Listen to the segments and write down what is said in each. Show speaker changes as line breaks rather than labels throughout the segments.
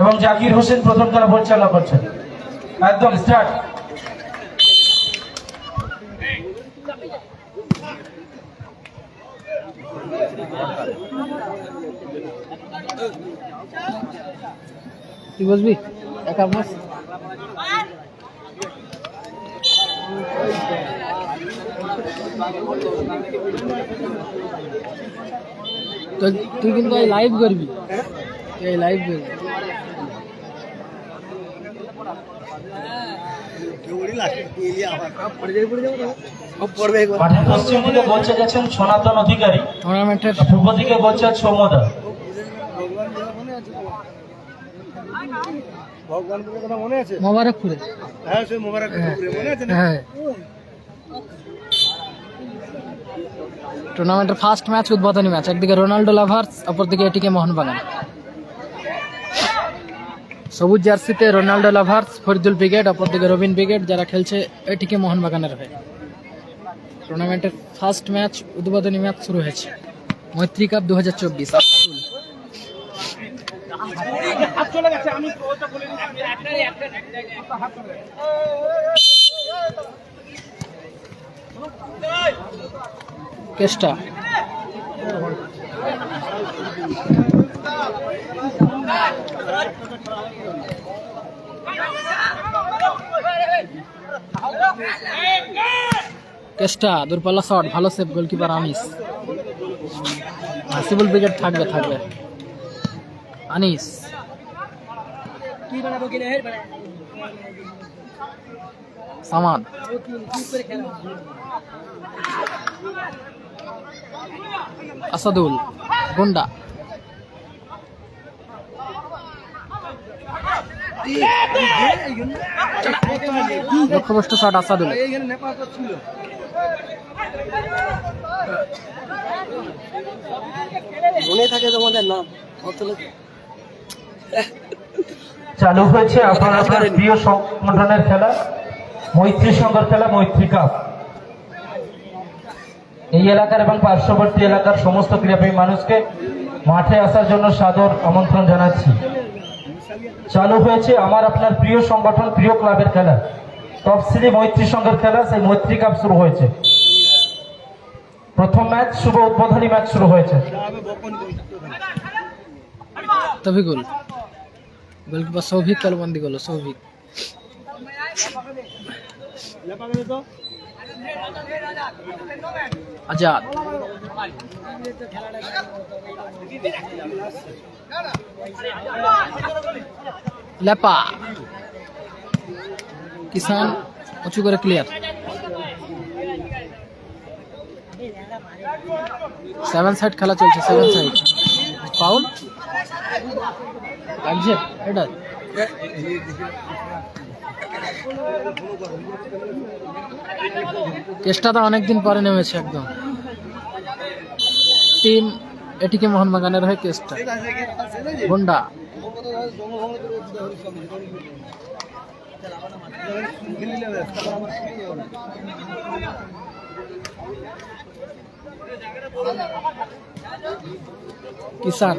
এবং জাকির হোসেন প্রথম খেলা পরিচালনা করছেন। একদম স্টার্ট
তুই বসবি একা বস। তুই কিন্তু লাইভ করবি। এই লাইভ
গেছেন সনাতন অধিকারী।
টুর্নামেন্টের
পূর্ব দিকে সৌমদা
মনে
মোবারকপুরে।
হ্যাঁ সে মোবারক মনে আছে
হ্যাঁ। টুর্নামেন্টের ফার্স্ট ম্যাচ উদ্বোধনী ম্যাচ একদিকে রোনাল্ডো লাভার্স অপরদিকে এটিকে মোহনবাগান। সবুজ জার্সিতে রোনাল্ডো লাভার্স, ফরিদুল ব্রিগেড, অপরদিকে রবিন ব্রিগেড, যারা খেলছে এটিকে মোহনবাগানের হয়ে। টুর্নামেন্টের ফার্স্ট ম্যাচ, উদ্বোধনী ম্যাচ শুরু হয়েছে। মৈত্রী কাপ দু হাজার চব্বিশ কেষ্টা। কেষ্টা দূরপাল্লা শট ভালো save goalkeeper Anis. Hasibul brigade থাকবে থাকবে। আনিস। সামাদ আসাদুল গুন্ডা। লক্ষ্যভ্রষ্ট শট আসাদুল
মনে থাকে তোমাদের নাম
চালু হয়েছে আপনার আপনার প্রিয় সংগঠনের খেলা, মৈত্রী সংঘর খেলা, মৈত্রী কাপ। এই এলাকার এবং পার্শ্ববর্তী এলাকার সমস্ত ক্রীড়াপ্রেমী মানুষকে মাঠে আসার জন্য সাদর আমন্ত্রণ জানাচ্ছি। চালু হয়েছে আমার আপনার প্রিয় সংগঠন প্রিয় ক্লাবের খেলা। তফসিলি মৈত্রী সংঘের খেলা, সেই মৈত্রী কাপ শুরু হয়েছে। প্রথম ম্যাচ, শুভ উদ্বোধনী ম্যাচ শুরু হয়েছে।
তফিকুল, গোলকিপার সৌভিক করল সৌভিক। আজাদ। লেপা। কিষান উঁচু করে ক্লিয়ার সেভেন সাইড খেলা চলছে সেভেন সাইড ফাউল লাগছে? এটা? কেসটা অনেকদিন পরে নেমেছে একদম। টিম এটিকে মোহনবাগানের হয়ে কেসটা? গুন্ডা। কিষান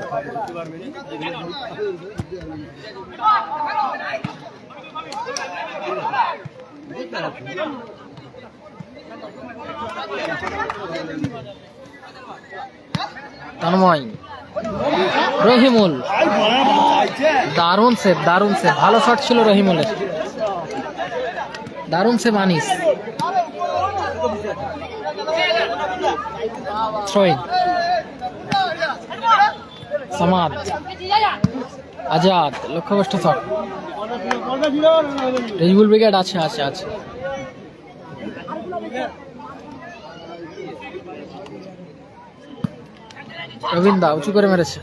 তন্ময়। রহিমুল। দারুণ সেভ দারুণ সেভ ভালো শট ছিল রহিমুলের। দারুণ সেভ আনিস। থ্রোইং আজাদ। লক্ষ্যভ্রষ্ট শট রেজিবুল ব্রিগেড আছে আছে আছে। রবীন্দা উঁচু করে মেরেছে।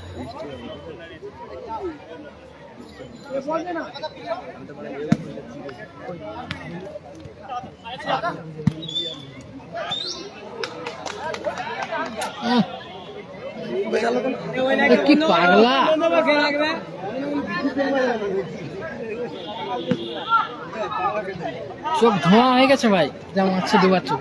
কি পাগলা? চোখ ধোঁয়া হয়ে গেছে ভাই। যেমন আছে দুবার চোখ।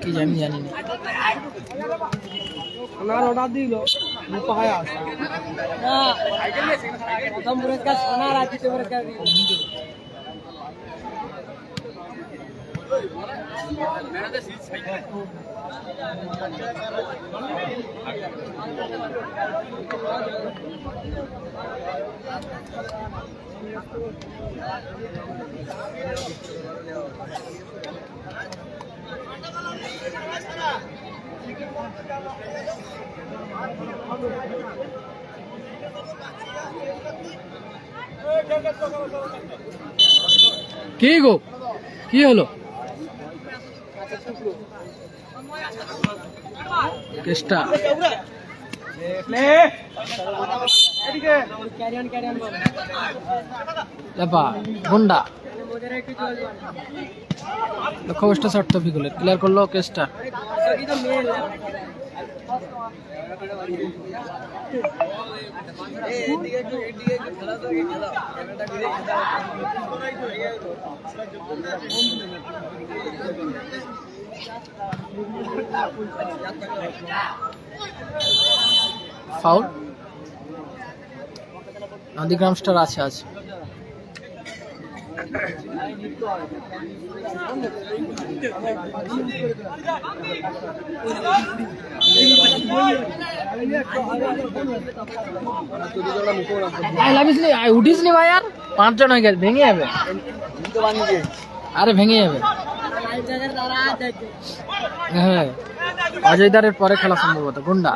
কি জানি জানি না।
সোনার অর্ডার দিল। পাহায় আসা। প্রথম পুরস্কার সোনার আর দ্বিতীয় পুরস্কার
কি গো? কি হলো? লেপা গুন্ডা। লক্ষ্য বস্তা শর্ট তফিকুলের ক্লিয়ার করল কেসটা ফাউল? নন্দীগ্রাম স্টার আছে আছে। উঠিস নি ভাই আর? পাঁচজন হয়ে গেছে, ভেঙে যাবে। আরে ভেঙে যাবে। হ্যাঁ। অজয়দারের পরে খেলা সম্ভবত, গুন্ডা।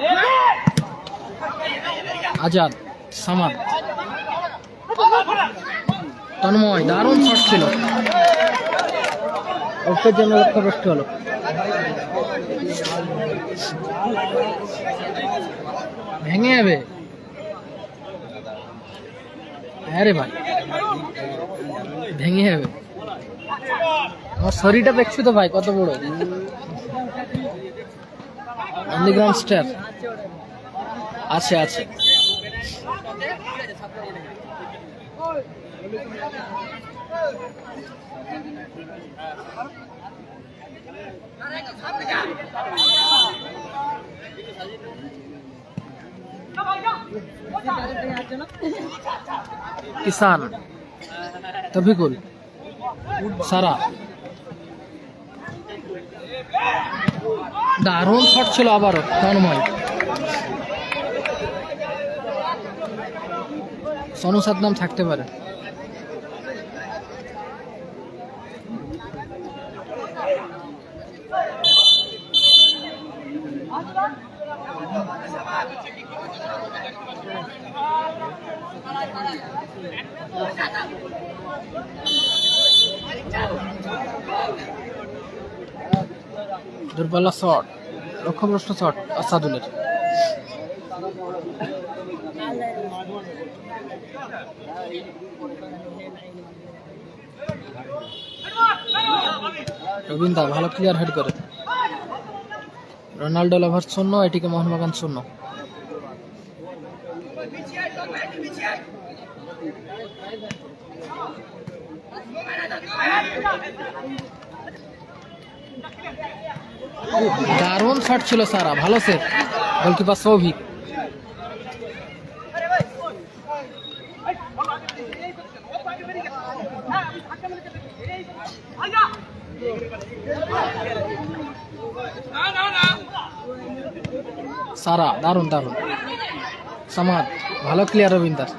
আজাদ, সামাদ। তন্ময়, দারুণ শট ছিল। ওপের জন্য লক্ষ্যভ্রষ্ট হলো। ভেঙে যাবে। হ্যাঁ রে ভাই। ভেঙে যাবে। আমার শরীরটা দেখছ তো ভাই, কত বড়। নন্দীগ্রাম স্টার আছে আছে। কিষান তফিকুল সারা। দারুণ শট ছিল আবারও তন্ময়। সনু সাদনাম থাকতে পারে। দুর্বল শট লক্ষ্যভ্রষ্ট শট আসাদুলের। রবীন্দ্র, ভালো ক্লিয়ার হেড করে। রোনাল্ডো লাভার শূন্য, এটিকে মোহনবাগান শূন্য। দারুণ শট ছিল সারা, ভালো সে গোলকিপার সৌভিক। সারা, দারুণ দারুণ। সামাদ, ভালো ক্লিয়ার রবীন্দার।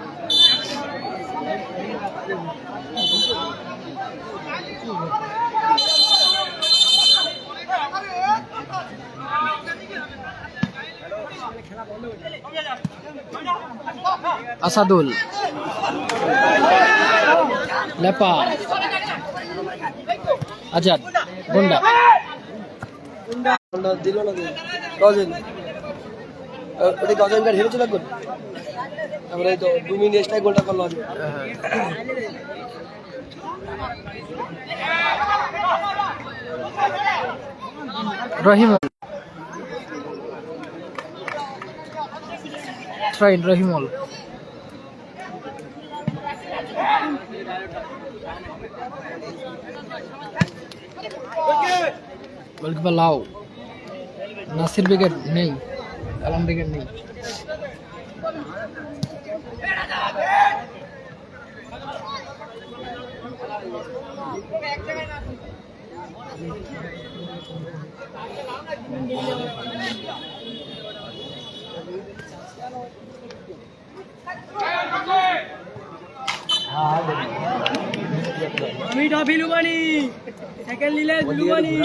আসাদুল। লেপা। আজাদ গুন্ডা।
দিল না গজেন। ওটা গজেন ব্যাট হেরেছিল একবার? আমরা এই তো দু মিনিট এক্সট্রা গোলটা করল আজকে
রহিম। ট্রাইন রহিমল গোলকিপার লাও নাসির ব্রিগেড নেই আলম ব্রিগেড নেই
লুবানি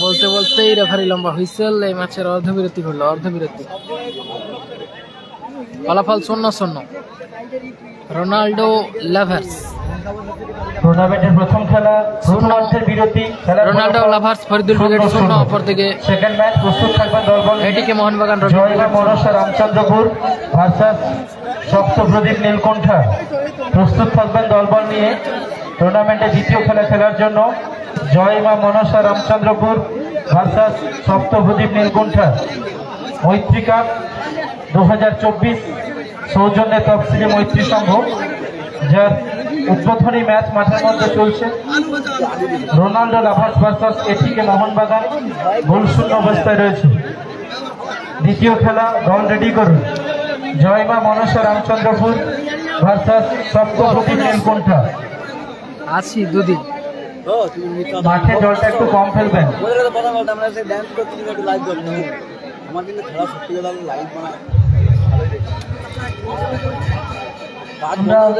বলতে বলতেই রেফারি লম্বা হুইসেল এই ম্যাচের অর্ধবিরতি হলো অর্ধবিরতি। ফলাফল শূন্য শূন্য। রোনাল্ডো লেভার্স
টুর্নামেন্টের প্রথম খেলা রুটমার্চের বিরতি খেলার
রোনাল্ডো লাভার্স ফরিদুল ব্রিগেড শূন্য অপরদিকে
সেকেন্ড ম্যাচ প্রস্তুত থাকবেন দলবল।
এটিকে মোহনবাগান
জয়গা মনসা রামচন্দ্রপুর ভার্সাস সপ্তপ্রদীপ নীলকণ্ঠা। প্রস্তুত থাকবেন দলবল নিয়ে টুর্নামেন্টে দ্বিতীয় খেলা খেলার জন্য। জয়মা মনসা রামচন্দ্রপুর ভার্সাস সপ্তপ্রদীপ নীলকণ্ঠা। মৈত্রী কাপ দু হাজার চব্বিশ সৌজন্যে তফসিলি মৈত্রী সংঘ যার উদ্বোধনী ম্যাচ মাঠের মধ্যে চলছে। রোনাল্ডো লাভার্স ভার্সাস এটিকে মোহনবাগান গোল শূন্য অবস্থায় রয়েছে। দ্বিতীয় খেলা দল রেডি করুন। জয়মা মনসা রামচন্দ্রপুর ভার্সাস সপ্তপতি নীলকণ্ঠা।
আছি দুদিন।
মাঠে জলটা একটু কম ফেলবেন
খেলা সত্যি কথা লাইভ বানায়।
আমরা-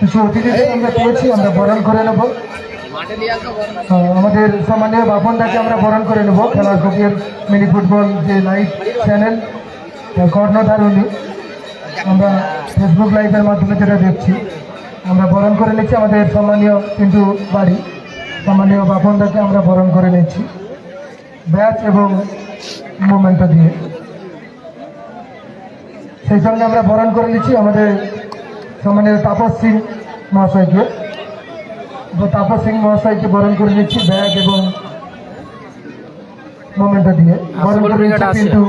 কিছু অতিথিদের আমরা পেয়েছি আমরা বরণ করে নেব। আমাদের সম্মানীয় বাপনদাকে আমরা বরণ করে নেব খেলার কপির মিনি ফুটবল যে লাইভ চ্যানেল কর্ণধার উনি। আমরা ফেসবুক লাইভের মাধ্যমে যেটা দেখছি আমরা বরণ করে নিচ্ছি আমাদের সম্মানীয় কিন্তু বাড়ি। সম্মানীয় বাপনদাকে আমরা বরণ করে নিচ্ছি ব্যাচ এবং মোমেন্টটা দিয়ে। সেই সঙ্গে আমরা বরণ করে নিচ্ছি আমাদের সম্মানীয় তাপস সিং মহাশয়কে। তাপস সিং মহাশয়কে বরণ করে নিচ্ছি ব্যাগ এবং মোমেন্টটা দিয়ে। বরণ করে নিচ্ছি। কিন্তু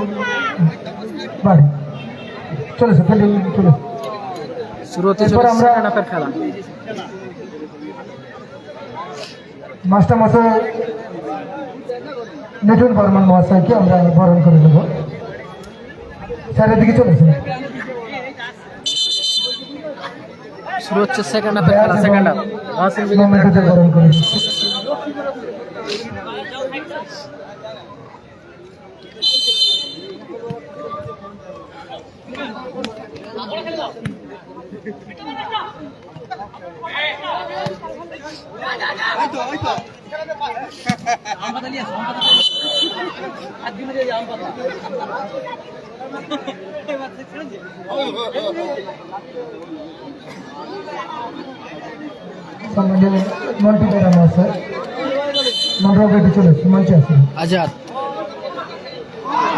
বাড়ি। চলেছে ফেলে চলে
শুরু হতে
এরপর
চলেছে
আমরা-
খেলা।
মাস্টার মশাই মিঠুন বর্মন মহাশয়কে আমরা বরণ করে নেব। স্যারের দিকে চলেছে
শুরু হচ্ছে সেকেন্ড হাফের খেলা। সেকেন্ড হাফ নাসির ব্রিগেড
মোমেন্টে বরণ করে নিচ্ছি সম্মানীয় মন্টি বেরা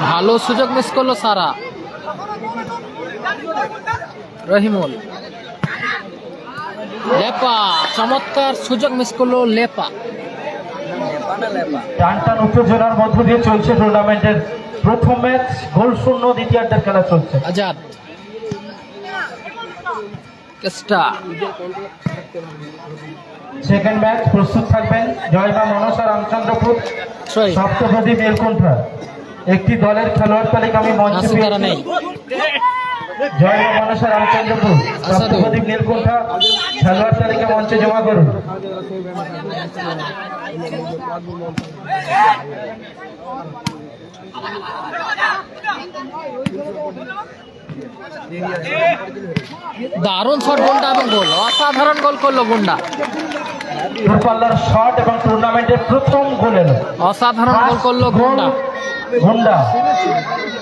ভালো সুযোগ মিস করল সারা। রহিমুল। লেপা, চমৎকার সুযোগ মিস করল লেপা।
টান টান উত্তেজনার মধ্য দিয়ে চলছে টুর্নামেন্টের প্রথম ম্যাচ গোল শূন্য দ্বিতীয়ার্ধের খেলা চলছে।
আজাদ। কেস্টা।
সেকেন্ড ম্যাচ প্রস্তুত থাকবেন জয়মা মনসা রামচন্দ্রপুর
ছয়।
সপ্তপ্রদীপ নীলকণ্ঠা একটি দলের খেলোয়াড় তালিকা আমি মঞ্চে জয়মা মনসা রামচন্দ্রপুর সপ্তপ্রদীপ নীলকণ্ঠা খেলোয়াড় তালিকা মঞ্চে জমা করুন।
দারুণ শট গুন্ডা এবং গোল। অসাধারণ গোল করল গুন্ডা।
দূরপাল্লার শট এবং টুর্নামেন্টের প্রথম গোল। এলো
অসাধারণ গোল করল গুন্ডা।
গুন্ডা।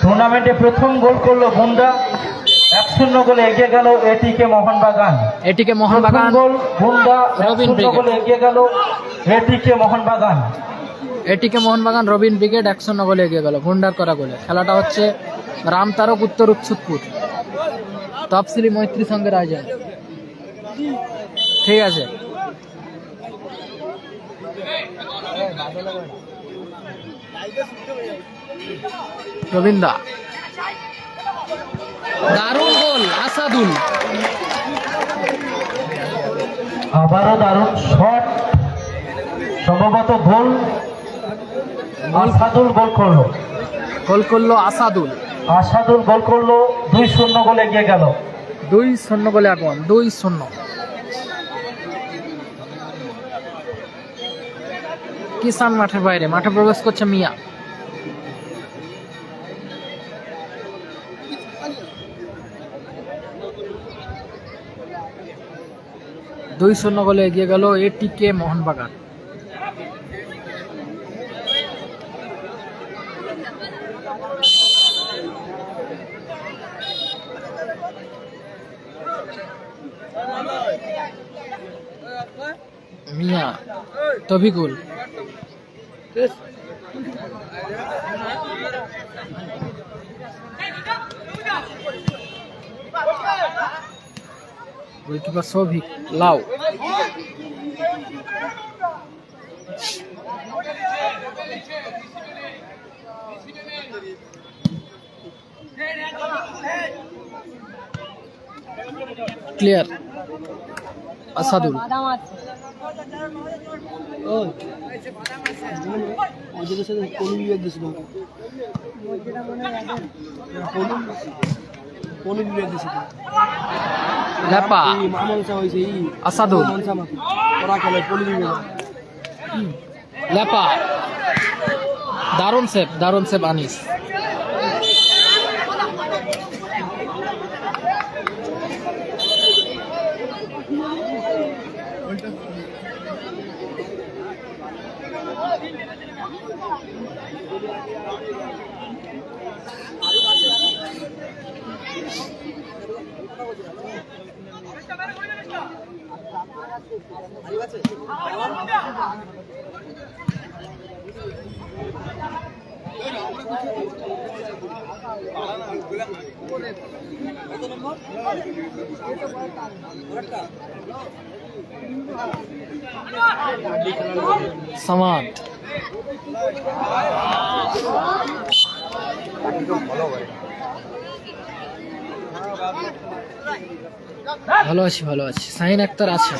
টুর্নামেন্টে প্রথম গোল করল গুন্ডা। এক শূন্য গোলে এগিয়ে গেল এটিকে মোহনবাগান।
এটিকে মোহনবাগান।
গোল গুন্ডা এক
রবিন
শূন্য
ব্রিগেড।
গোলে এগিয়ে গেল এটিকে মোহনবাগান।
এটিকে মোহনবাগান রবিন ব্রিগেড এক শূন্য গোলে এগিয়ে গেল, গুন্ডার করা গোলে। খেলাটা হচ্ছে রামতারক উত্তর উৎসুতপুর তফসিলি মৈত্রী সঙ্গের আয়োজন। ঠিক আছে। রবীন্দা দারুণ গোল, আসাদুল।
আবারও দারুণ শট। সম্ভবত গোল। আসাদুল গোল করল।
গোল করল আসাদুল।
আসাদুল গোল করল দুই শূন্য গোলে এগিয়ে গেল।
দুই শূন্য গোলে আগমন দুই শূন্য। কিষান মাঠের বাইরে মাঠে প্রবেশ করছে মিয়া। দুই শূন্য গোলে এগিয়ে গেল এটিকে মোহনবাগান। মিয়া তবিকুল গোলকিপার সৌভিক লাউ
এই
আসাদুল।
বিয়ে
লেপা। দারুণ সেভ দারুণ সেভ আনিস। সমাদ। ভালো আছি ভালো আছি। সাইন আক্তার আছে।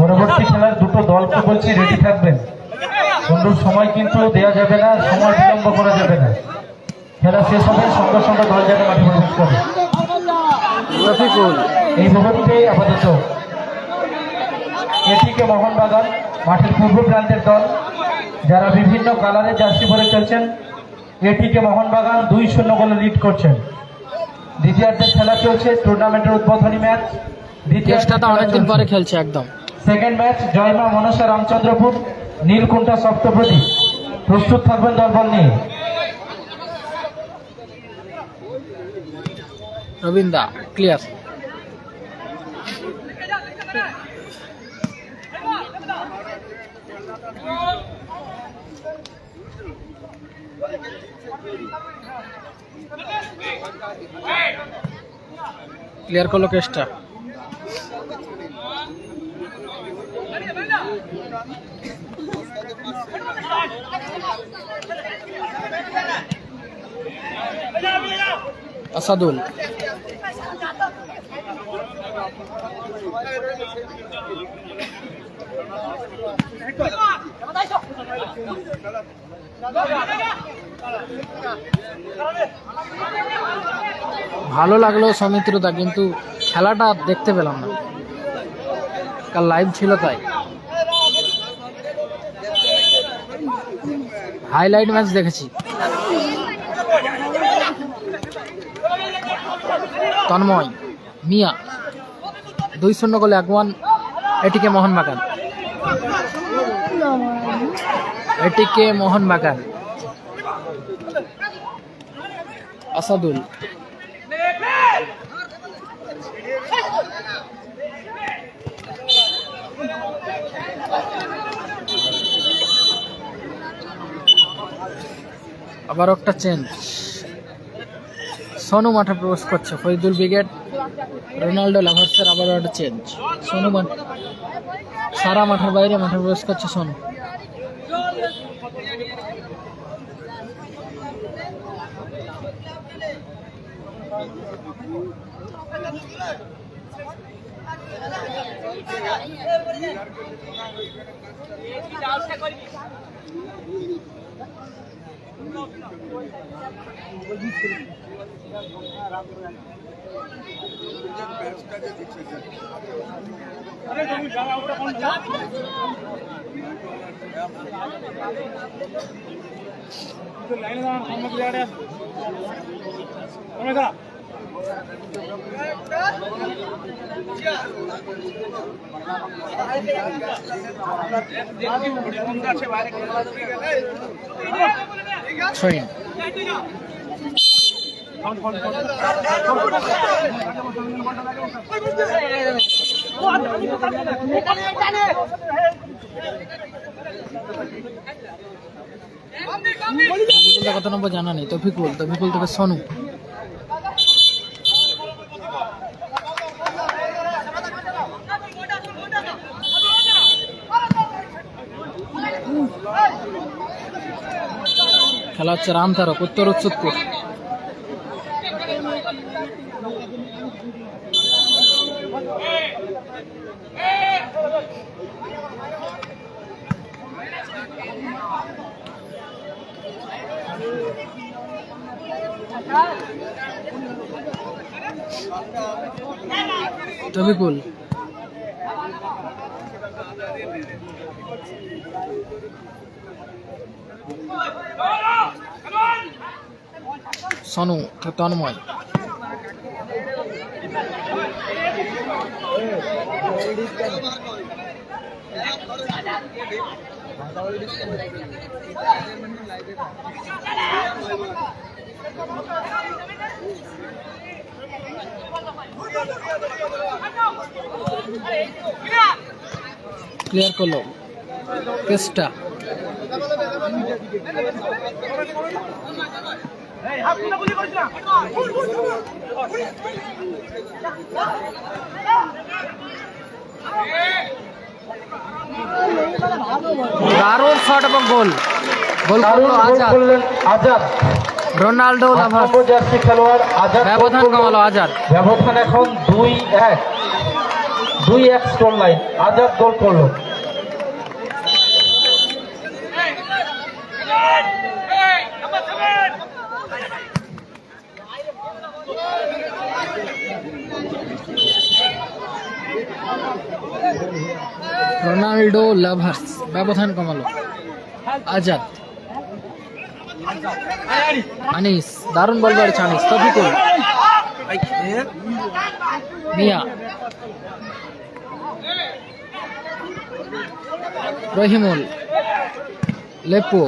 পরবর্তী খেলার দুটো দলকে বলছি রেডি থাকবেন বন্ধুর সময় কিন্তু দেওয়া যাবে না সময় বিলম্ব করা যাবে না। খেলা শেষ হবে সঙ্গে সঙ্গে দল যাতে মাঠে প্রবেশ করে। এই মুহূর্তে আপাতত এটিকে মোহনবাগান মাঠের পূর্ব প্রান্তের দল। যারা বিভিন্ন কালারের জার্সি পরে খেলছেন এটিকে মোহনবাগান দুই শূন্য গোলে লিড করছেন। দ্বিতীয়ার্ধের খেলা চলছে টুর্নামেন্টের উদ্বোধনী ম্যাচ
চেষ্টাটা অনেকদিন পরে খেলছে একদম।
Second match জয়মা Manasa Ramchandrapur Nilkuntha Saptapradip. প্রস্তুত থাকবেন দলবল নিয়ে।
রবীন্দা ক্লিয়ার ক্লিয়ার করল কেসটা। আসাদুল। ভালো লাগল সৌমিত্রদা, কিন্তু খেলাটা দেখতে পেলাম না। কাল লাইভ ছিল তাই। হাইলাইট ম্যাচ দেখেছি। তন্ময়, মিয়া, দুই শূন্য গোলে আগওয়ান এটিকে মোহনবাগান। এটিকে মোহনবাগান। আসাদুল। আবার একটা চেঞ্জ সোনু মাঠে প্রবেশ করছে, ফরিদুল ব্রিগেড। রোনাল্ডো লাভার্সের আবার একটা চেঞ্জ সোনু মাঠ সারা মাঠের বাইরে মাঠে প্রবেশ করছে সোনু। থ্রোইন কত নম্বর জানা নেই? তফিকুল তফিকুল থেকে সোনু। খেলা হচ্ছে রামতারক উত্তর উৎসুদপুর তবিকুল সনু তন্ময় ক্লিয়ার করল। কেসটা দারুণ শট এবং গোল। গোল করল Azad
Azad
Ronaldo lover.
Jersey খেলোয়াড় আজাদ
ব্যবধান কমালো আজাদ
ব্যবধান এখন দুই এক। দুই এক স্কোর লাইন আজাদ গোল করল
রোনাল্ডো লাভার্স ব্যবধান কমালো। আজাদ। আনিস দারুণ বল বাড়ছে আনিস। তফিকুল। মিয়া। রহিমুল। লেপো।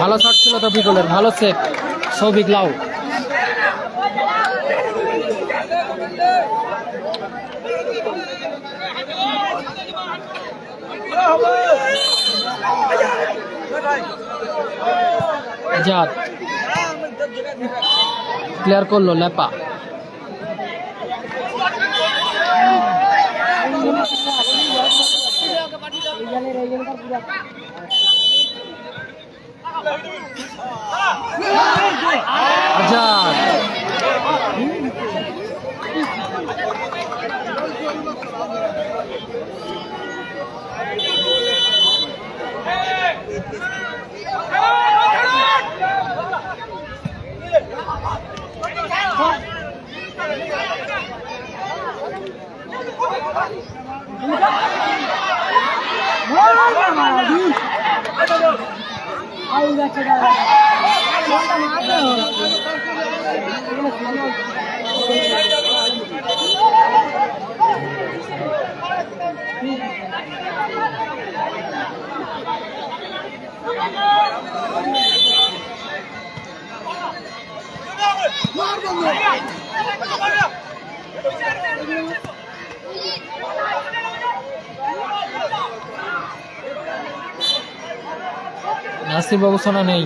ভালো শট ছিল তফিকুলের ভালো সেভ সৌভিক লাউ। আজাদ ক্লিয়ার করল লেপা। আজাদ Marvel! নাসির বাবু সোনা নেই।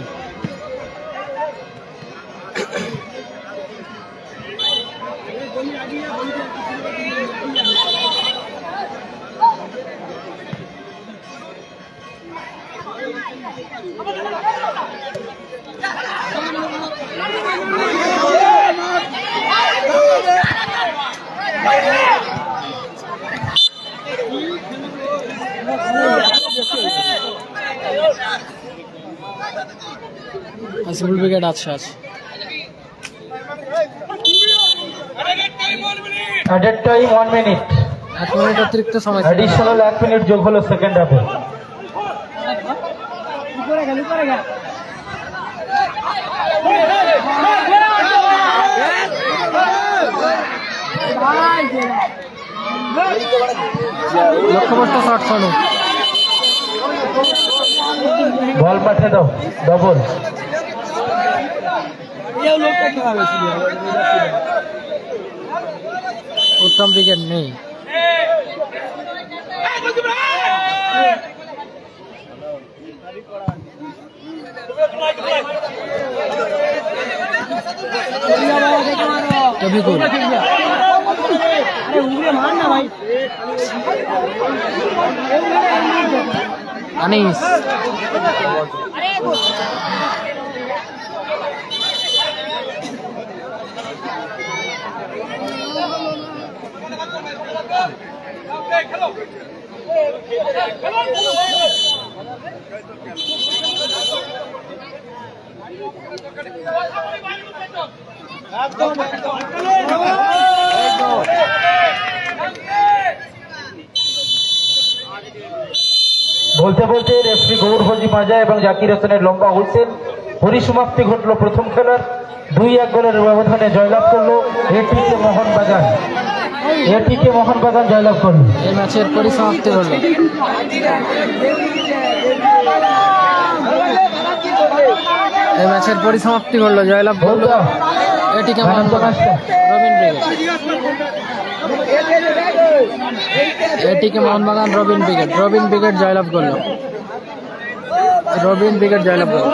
হাসিবুল ব্রিগেড আছে আছে।
অ্যাডেড টাইম ওয়ান মিনিট
এক মিনিট অতিরিক্ত সময়।
অ্যাডিশনাল এক মিনিট যোগ হলো সেকেন্ড হাফে
লক্ষ্যভ্রষ্ট শট শোনো
বল পাঠিয়ে দাও ডবল
উত্তম ব্রিগেড নেই। রবিকুল। আনিস।
বলতে বলতে রেফরি গৌর ভোজি মাজা এবং জাকির হোসেনের লম্বা হুসেন পরিসমাপ্তি ঘটলো প্রথম খেলার। দুই এক গোলের ব্যবধানে জয়লাভ করল এটিকে মোহনবাগান। এটিকে মোহনবাগান জয়লাভ করল
এই ম্যাচের পরিসমাপ্তি হলো। এই ম্যাচের পরিসমাপ্তি হলো জয়লাভ করল। এটিকে Mohun Bagan Robin brigade ATK Mohun Bagan Robin brigade. Robin brigade জয়লাভ করল। রবিন ব্রিগেড জয়লাভ করল।